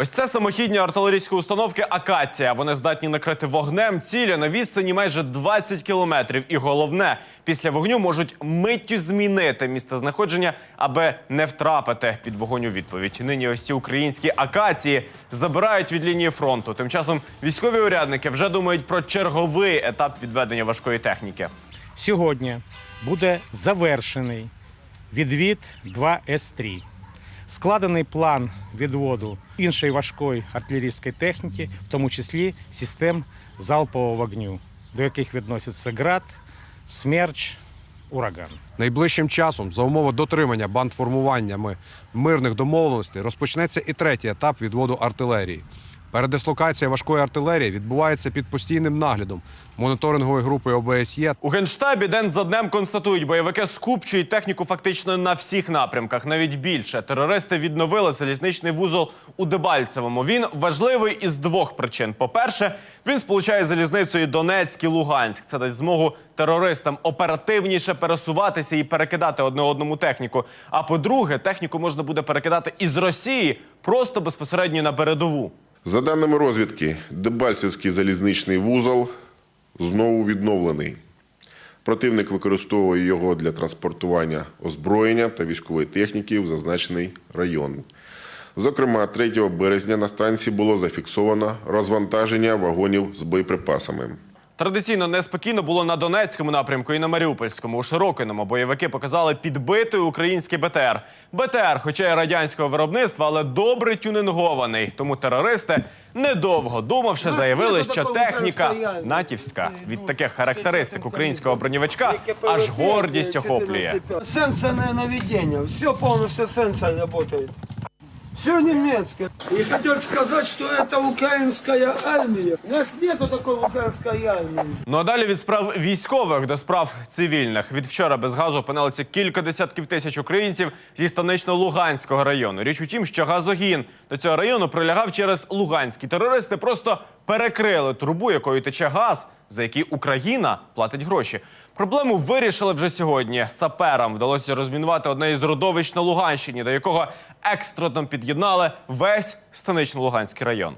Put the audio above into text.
Ось це самохідні артилерійські установки Акація. Вони здатні накрити вогнем цілі на відстані майже 20 кілометрів. І головне, після вогню можуть миттю змінити місце знаходження, аби не втрапити під вогонь у відповідь. Нині ось ці українські акації забирають від лінії фронту. Тим часом військові урядники вже думають про черговий етап відведення важкої техніки. Сьогодні буде завершений відвід 2С3. Складений план відводу іншої важкої артилерійської техніки, в тому числі систем залпового вогню, до яких відносяться град, смерч, ураган. Найближчим часом, за умови дотримання бандформуваннями мирних домовленостей, розпочнеться і третій етап відводу артилерії. Передислокація важкої артилерії відбувається під постійним наглядом моніторингової групи ОБСЄ У генштабі день за днем констатують, бойовики скупчують техніку фактично на всіх напрямках, навіть більше. Терористи відновили залізничний вузол у Дебальцевому. Він важливий із двох причин: по-перше, він сполучає залізницею Донецьк і Луганськ. Це дасть змогу терористам оперативніше пересуватися і перекидати одне одному техніку. А по-друге, техніку можна буде перекидати із Росії просто безпосередньо на передову. За даними розвідки, Дебальцевський залізничний вузол знову відновлений. Противник використовує його для транспортування озброєння та військової техніки в зазначений район. Зокрема, 3 березня на станції було зафіксовано розвантаження вагонів з боєприпасами. Традиційно неспокійно було на Донецькому напрямку і на Маріупольському. У Широкиному бойовики показали підбитий український БТР. БТР, хоча й радянського виробництва, але добре тюнингований. Тому терористи, недовго думавши, заявили, що техніка натівська. Від таких характеристик українського бронєвичка аж гордість охоплює. Сенсорное наведение. Все полностью сенсор работает. Все немецкое. И хотят сказать, что это украинская армия. У нас нету такой украинской армии. Ну а далі від справ військових до справ цивільних. Від вчора без газу опинилися кілька десятків тисяч українців зі станично-луганського району. Річ у тім, що газогін до цього району прилягав через Луганські терористи. Просто перекрили трубу, якою тече газ, за який Україна платить гроші. Проблему вирішили вже сьогодні. Саперам вдалося розмінувати одне із родовищ на Луганщині, до якого екстрено під'єднали весь станично-луганський район.